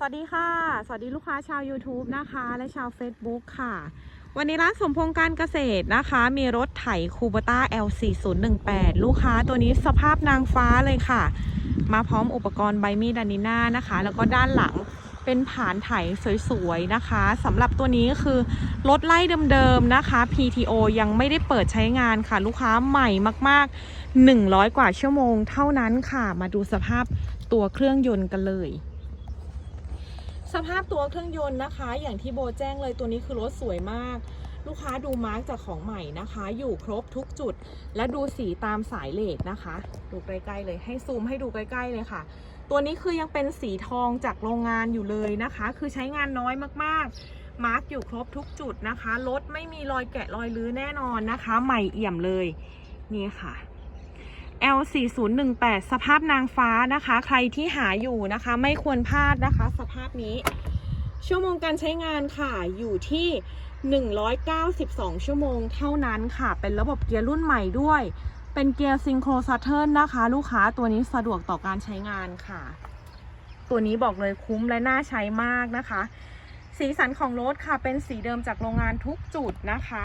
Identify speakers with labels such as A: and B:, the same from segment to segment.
A: สวัสดีค่ะ สวัสดีลูกค้าชาว YouTube นะคะ และชาว Facebook ค่ะ วันนี้ร้านสมพงษ์การเกษตรนะคะ มีรถไถคูบต้า L4018 ลูกค้าตัวนี้สภาพนางฟ้าเลยค่ะ มาพร้อมอุปกรณ์ใบมีดดานิน่านะคะ แล้วก็ด้านหลังเป็นผานไถสวยๆนะคะสำหรับตัวนี้คือรถไล่เดิมๆนะคะ PTO ยังไม่ได้เปิดใช้งานค่ะ ลูกค้าใหม่มากๆ 100 กว่าชั่วโมงเท่านั้นค่ะ มาดูสภาพตัวเครื่องยนต์กันเลย สภาพตัวเครื่องยนต์นะคะ อย่างที่โบแจ้งเลยตัวนี้คือรถสวยมาก ลูกค้าดูมาร์กจากของใหม่นะคะ อยู่ครบทุกจุด และดูสีตามสายเลดนะคะ ดูใกล้ๆเลยให้ซูมให้ดูใกล้ๆเลยค่ะ ตัวนี้คือยังเป็นสีทองจากโรงงานอยู่เลยนะคะ คือใช้งานน้อยมากๆ มาร์กอยู่ครบทุกจุดนะคะรถไม่มีรอยแกะรอยลื้อแน่นอนนะคะ ใหม่เอี่ยมเลยนี่ค่ะ L4018 สภาพนางฟ้านะคะ ใครที่หาอยู่นะคะ ไม่ควรพลาดนะคะ สภาพนี้ ชั่วโมงการใช้งานค่ะอยู่ที่ 192 ชั่วโมงเท่านั้นค่ะ เป็นระบบเกียร์รุ่นใหม่ด้วย เป็นเกียร์ซิงโครซัตเทิลนะคะ ลูกค้าตัวนี้สะดวกต่อการใช้งานค่ะ ตัวนี้บอกเลยคุ้มและน่าใช้มากนะคะ สีสันของรถค่ะเป็นสีเดิมจากโรงงานทุกจุดนะคะ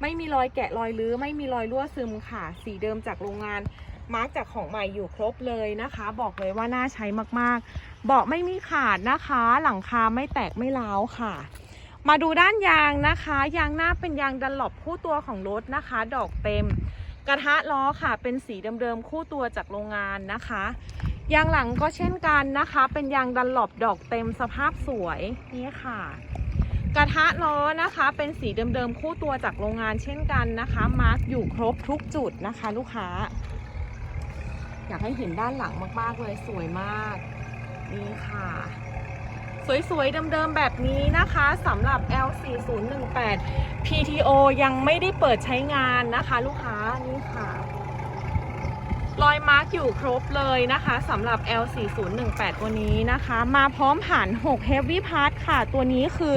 A: ไม่มีรอยแกะรอยรื้อไม่มีรอยรั่วซึมค่ะ สีเดิมจากโรงงานมาร์กจากของใหม่อยู่ครบเลยนะคะ บอกเลยว่าน่าใช้มากๆ เบาะไม่มีขาดนะคะ หลังคาไม่แตกไม่ร้าวค่ะ มาดูด้านยางนะคะ ยางหน้าเป็นยางดันหลบคู่ตัวของรถนะคะ ดอกเต็ม กระทะล้อค่ะ เป็นสีเดิมๆคู่ตัวจากโรงงานนะคะ ยางหลังก็เช่นกันนะคะ เป็นยางดันหลบดอกเต็มสภาพสวยนี่ค่ะ กระทะล้อนะคะ เป็นสีเดิมๆคู่ตัวจากโรงงานเช่นกันนะคะ มาร์กอยู่ครบทุกจุดนะคะ ลูกค้า อยากให้เห็นด้านหลังมากๆเลยสวยมากนี่ค่ะ สวยๆเดิมๆแบบนี้นะคะสำหรับ L4018 PTO ยังไม่ได้เปิดใช้งานนะคะ ลูกค้านี่ค่ะรอยมาร์กอยู่ครบเลยนะคะสำหรับ L4018 ตัวนี้นะคะ มาพร้อมฐาน 6 Heavy Part ค่ะ ตัวนี้คือ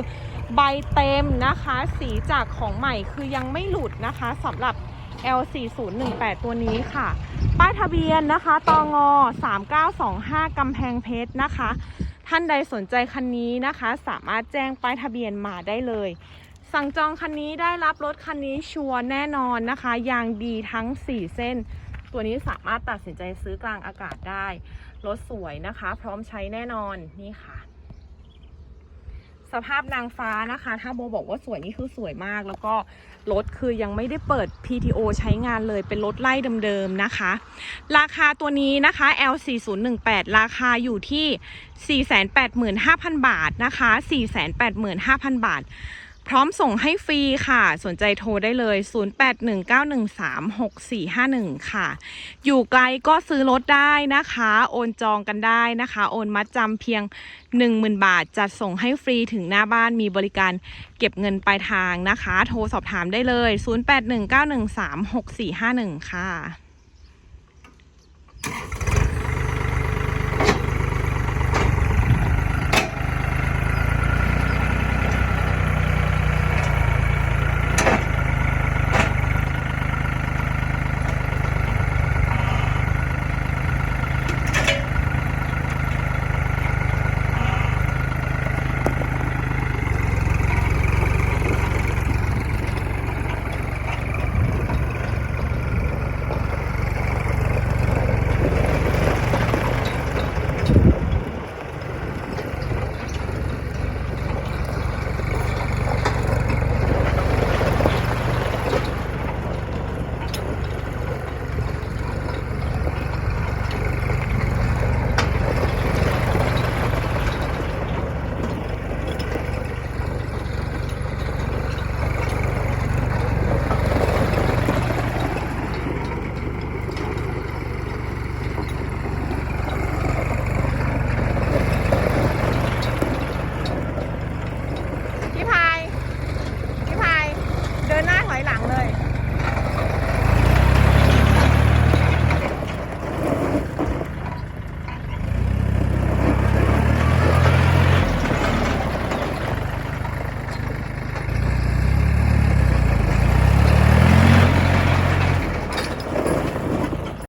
A: ใบเต็มนะคะ สีจากของใหม่คือยังไม่หลุดนะคะสำหรับ L4018 ตัวนี้ค่ะ ป้ายทะเบียนนะคะตองอ3925กำแพงเพชรนะคะ ท่านใดสนใจคันนี้นะคะ สามารถแจ้งป้ายทะเบียนมาได้เลย สั่งจองคันนี้ได้รับรถคันนี้ชัวร์แน่นอนนะคะ ยางดีทั้ง 4 เส้น ตัวนี้สามารถตัดสินใจซื้อกลางอากาศได้ รถสวยนะคะ พร้อมใช้แน่นอนนี่ค่ะ สภาพนางฟ้านะคะ ถ้าโบบอกว่าสวยนี่คือสวยมาก แล้วก็รถคือยังไม่ได้เปิด PTO ใช้งานเลย เป็นรถไล่เดิมๆนะคะ ราคาตัวนี้นะคะ L4018 ราคาอยู่ที่ 485,000 บาทนะคะ 485,000 บาท พร้อมส่งให้ฟรีค่ะ สนใจโทรได้เลย 0819136451 ค่ะ อยู่ไกลก็ซื้อรถได้นะคะ โอนจองกันได้นะคะ โอนมัดจำเพียง 10,000 บาท จัดส่งให้ฟรีถึงหน้าบ้านมีบริการเก็บเงินปลายทางนะคะ โทรสอบถามได้เลย 0819136451 ค่ะ